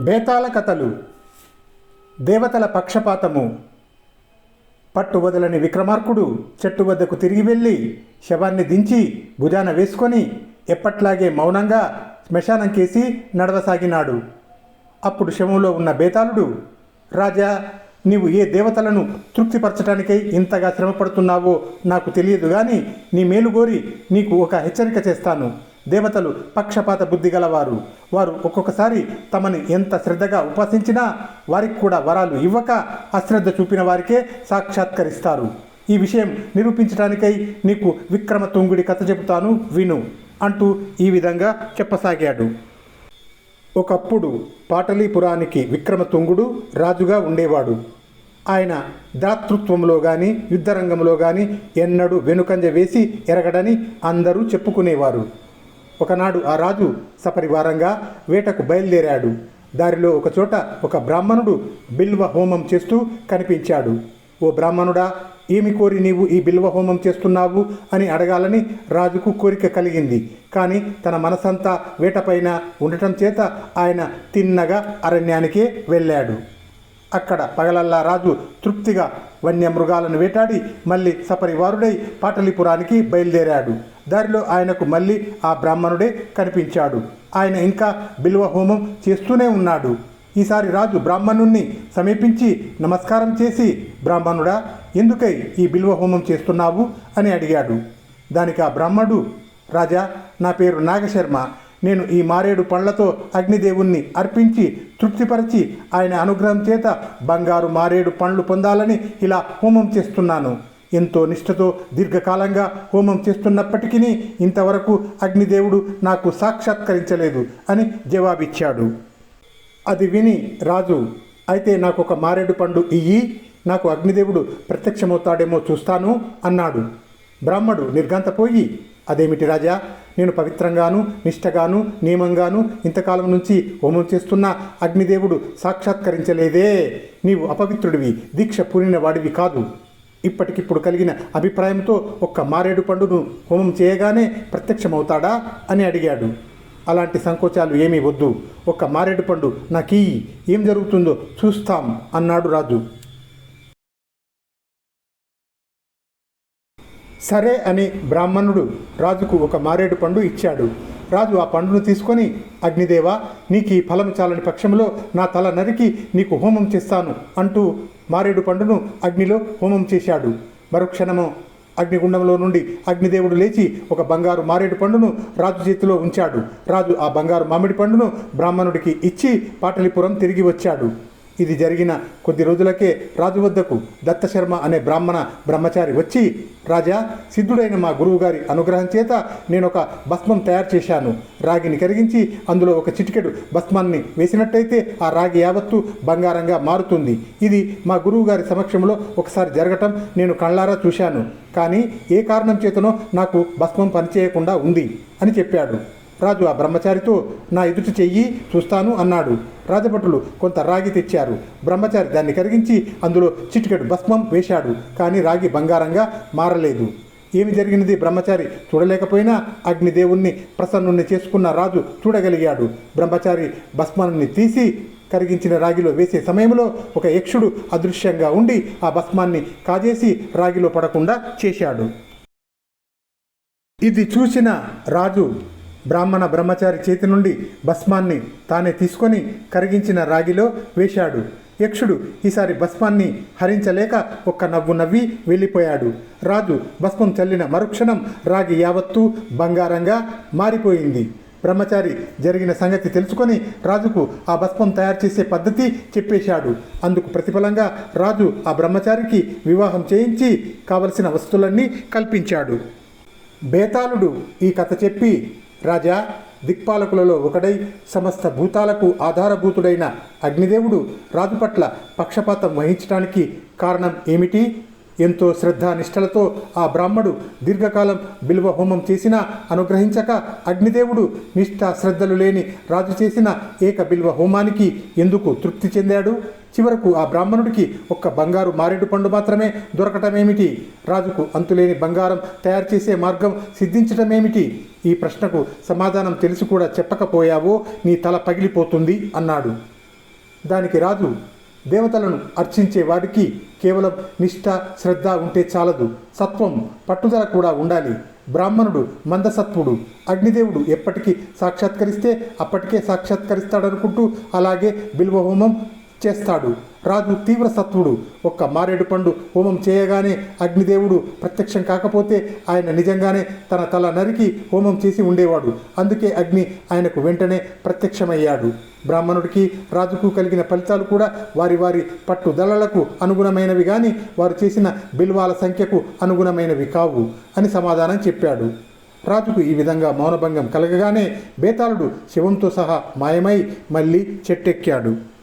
బేతాళ కథలు దేవతల పక్షపాతము. పట్టు వదలని విక్రమార్కుడు చెట్టు వద్దకు తిరిగి వెళ్ళి శవాన్ని దించి భుజాన వేసుకొని ఎప్పట్లాగే మౌనంగా శ్మశానం కేసి నడవసాగినాడు. అప్పుడు శవంలో ఉన్న బేతాళుడు రాజా నీవు ఏ దేవతలను తృప్తిపరచడానికై ఇంతగా శ్రమపడుతున్నావో నాకు తెలియదు కానీ నీ మేలుగోరి నీకు ఒక హెచ్చరిక చేస్తాను. దేవతలు పక్షపాత బుద్ధి గలవారు. వారు ఒక్కొక్కసారి తమని ఎంత శ్రద్ధగా ఉపాసించినా వారికి కూడా వరాలు ఇవ్వక అశ్రద్ధ చూపిన వారికే సాక్షాత్కరిస్తారు. ఈ విషయం నిరూపించడానికై నీకు విక్రమ తొంగుడి కథ చెబుతాను విను అంటూ ఈ విధంగా చెప్పసాగాడు. ఒకప్పుడు పాటలీపురానికి విక్రమతుంగుడు రాజుగా ఉండేవాడు. ఆయన దాతృత్వంలో కానీ యుద్ధరంగంలో కానీ ఎన్నడూ వెనుకంజ వేసి ఎరగడని అందరూ చెప్పుకునేవారు. ఒకనాడు ఆ రాజు సపరివారంగా వేటకు బయలుదేరాడు. దారిలో ఒకచోట ఒక బ్రాహ్మణుడు బిల్వ హోమం చేస్తూ కనిపించాడు. ఓ బ్రాహ్మణుడా ఏమి కోరి నీవు ఈ బిల్వ హోమం చేస్తున్నావు? అని అడగాలని రాజుకు కోరిక కలిగింది. కానీ తన మనసంతా వేటపైన ఉండటం చేత ఆయన తిన్నగా అరణ్యానికే వెళ్ళాడు. అక్కడ పగలల్లా రాజు తృప్తిగా వన్యమృగాలను వేటాడి మళ్ళీ సపరివారుడై పాటలీపురానికి బయలుదేరాడు. దారిలో ఆయనకు మళ్ళీ ఆ బ్రాహ్మణుడే కనిపించాడు. ఆయన ఇంకా బిల్వ హోమం చేస్తూనే ఉన్నాడు. ఈసారి రాజు బ్రాహ్మణుణ్ణి సమీపించి నమస్కారం చేసి బ్రాహ్మణుడా ఎందుకై ఈ బిల్వ హోమం చేస్తున్నావు? అని అడిగాడు. దానికి ఆ బ్రాహ్మణుడు రాజా నా పేరు నాగశర్మ. నేను ఈ మారేడు పండ్లతో అగ్నిదేవుణ్ణి అర్పించి తృప్తిపరిచి ఆయన అనుగ్రహం చేత బంగారు మారేడు పండ్లు పొందాలని ఇలా హోమం చేస్తున్నాను. ఎంతో నిష్ఠతో దీర్ఘకాలంగా హోమం చేస్తున్నప్పటికీ ఇంతవరకు అగ్నిదేవుడు నాకు సాక్షాత్కరించలేదు అని జవాబిచ్చాడు. అది విని రాజు అయితే నాకు ఒక మారేడు పండు ఇయ్యి నాకు అగ్నిదేవుడు ప్రత్యక్షమవుతాడేమో చూస్తాను అన్నాడు. బ్రాహ్మడు నిర్గంతపోయి అదేమిటి రాజా నేను పవిత్రంగాను నిష్టగాను నియమంగాను ఇంతకాలం నుంచి హోమం చేస్తున్న అగ్నిదేవుడు సాక్షాత్కరించలేదే. నీవు అపవిత్రుడివి దీక్ష పూనిన వాడివి కాదు. ఇప్పటికిప్పుడు కలిగిన అభిప్రాయంతో ఒక్క మారేడు పండును హోమం చేయగానే ప్రత్యక్షమవుతాడా అని అడిగాడు. అలాంటి సంకోచాలు ఏమీ వద్దు. ఒక్క మారేడు పండు నాకీ ఏం జరుగుతుందో చూస్తాం అన్నాడు రాజు. సరే అని బ్రాహ్మణుడు రాజుకు ఒక మారేడు పండు ఇచ్చాడు. రాజు ఆ పండును తీసుకొని అగ్నిదేవ నీకు ఈ ఫలం చాలని పక్షంలో నా తల నరికి నీకు హోమం చేస్తాను అంటూ మారేడు పండును అగ్నిలో హోమం చేశాడు. మరుక్షణము అగ్నిగుండంలో నుండి అగ్నిదేవుడు లేచి ఒక బంగారు మారేడు పండును రాజు చేతిలో ఉంచాడు. రాజు ఆ బంగారు మామిడి పండును బ్రాహ్మణుడికి ఇచ్చి పాటలిపురం తిరిగి వచ్చాడు. ఇది జరిగిన కొద్ది రోజులకే రాజు వద్దకు దత్తశర్మ అనే బ్రాహ్మణ బ్రహ్మచారి వచ్చి రాజా సిద్ధుడైన మా గురువుగారి అనుగ్రహం చేత నేను ఒక భస్మం తయారు చేశాను. రాగిని కరిగించి అందులో ఒక చిటికెడు భస్మాన్ని వేసినట్టయితే ఆ రాగి యావత్తు బంగారంగా మారుతుంది. ఇది మా గురువుగారి సమక్షంలో ఒకసారి జరగటం నేను కళ్ళారా చూశాను. కానీ ఏ కారణం చేతనో నాకు భస్మం పనిచేయకుండా ఉంది అని చెప్పాడు. రాజు ఆ బ్రహ్మచారితో నా ఎదుటి చెయ్యి చూస్తాను అన్నాడు. రాజభటులు కొంత రాగి తెచ్చారు. బ్రహ్మచారి దాన్ని కరిగించి అందులో చిటికెడు భస్మం వేశాడు. కానీ రాగి బంగారంగా మారలేదు. ఏమి జరిగినది? బ్రహ్మచారి చూడలేకపోయినా అగ్నిదేవుణ్ణి ప్రసన్నుణ్ణి చేసుకున్న రాజు చూడగలిగాడు. బ్రహ్మచారి భస్మాన్ని తీసి కరిగించిన రాగిలో వేసే సమయంలో ఒక యక్షుడు అదృశ్యంగా ఉండి ఆ భస్మాన్ని కాజేసి రాగిలో పడకుండా చేశాడు. ఇది చూసిన రాజు బ్రాహ్మణ బ్రహ్మచారి చేతి నుండి భస్మాన్ని తానే తీసుకొని కరిగించిన రాగిలో వేశాడు. యక్షుడు ఈసారి భస్మాన్ని హరించలేక ఒక్క నవ్వు నవ్వి వెళ్ళిపోయాడు. రాజు భస్మం చల్లిన మరుక్షణం రాగి యావత్తు బంగారంగా మారిపోయింది. బ్రహ్మచారి జరిగిన సంగతి తెలుసుకొని రాజుకు ఆ భస్మం తయారు చేసే పద్ధతి చెప్పేశాడు. అందుకు ప్రతిఫలంగా రాజు ఆ బ్రహ్మచారికి వివాహం చేయించి కావలసిన వస్తువులన్నీ కల్పించాడు. బేతాళుడు ఈ కథ చెప్పి రాజా దిక్పాలకులలో ఒకడై సమస్త భూతాలకు ఆధారభూతుడైన అగ్నిదేవుడు రాజు పట్ల పక్షపాతం వహించడానికి కారణం ఏమిటి? ఎంతో శ్రద్ధానిష్టలతో ఆ బ్రాహ్మడు దీర్ఘకాలం బిల్వ హోమం చేసినా అనుగ్రహించక అగ్నిదేవుడు నిష్ఠ శ్రద్ధలు లేని రాజు చేసిన ఏక బిల్వ హోమానికి ఎందుకు తృప్తి చెందాడు? చివరకు ఆ బ్రాహ్మణుడికి ఒక్క బంగారు మారేడు పండు మాత్రమే దొరకటమేమిటి? రాజుకు అంతులేని బంగారం తయారు చేసే మార్గం సిద్ధించటమేమిటి? ఈ ప్రశ్నకు సమాధానం తెలిసి కూడా చెప్పకపోయావో నీ తల పగిలిపోతుంది అన్నాడు. దానికి రాజు దేవతలను అర్చించే వాడికి కేవలం నిష్ఠ శ్రద్ధ ఉంటే చాలదు. సత్వం పట్టుదల కూడా ఉండాలి. బ్రాహ్మణుడు మందసత్వుడు. అగ్నిదేవుడు ఎప్పటికీ సాక్షాత్కరిస్తే అప్పటికే సాక్షాత్కరిస్తాడనుకుంటూ అలాగే బిల్వహోమం చేస్తాడు. రాజు తీవ్ర సత్వుడు ఒక్క మారేడు పండు హోమం చేయగానే అగ్నిదేవుడు ప్రత్యక్షం కాకపోతే ఆయన నిజంగానే తన తల నరికి హోమం చేసి ఉండేవాడు. అందుకే అగ్ని ఆయనకు వెంటనే ప్రత్యక్షమయ్యాడు. బ్రాహ్మణుడికి రాజుకు కలిగిన ఫలితాలు కూడా వారి వారి పట్టుదలలకు అనుగుణమైనవి కానీ వారు చేసిన బిల్వాల సంఖ్యకు అనుగుణమైనవి కావు అని సమాధానం చెప్పాడు. రాజుకు ఈ విధంగా మౌనభంగం కలగగానే బేతాళుడు శివంతో సహా మాయమై మళ్ళీ చెట్టెక్కాడు.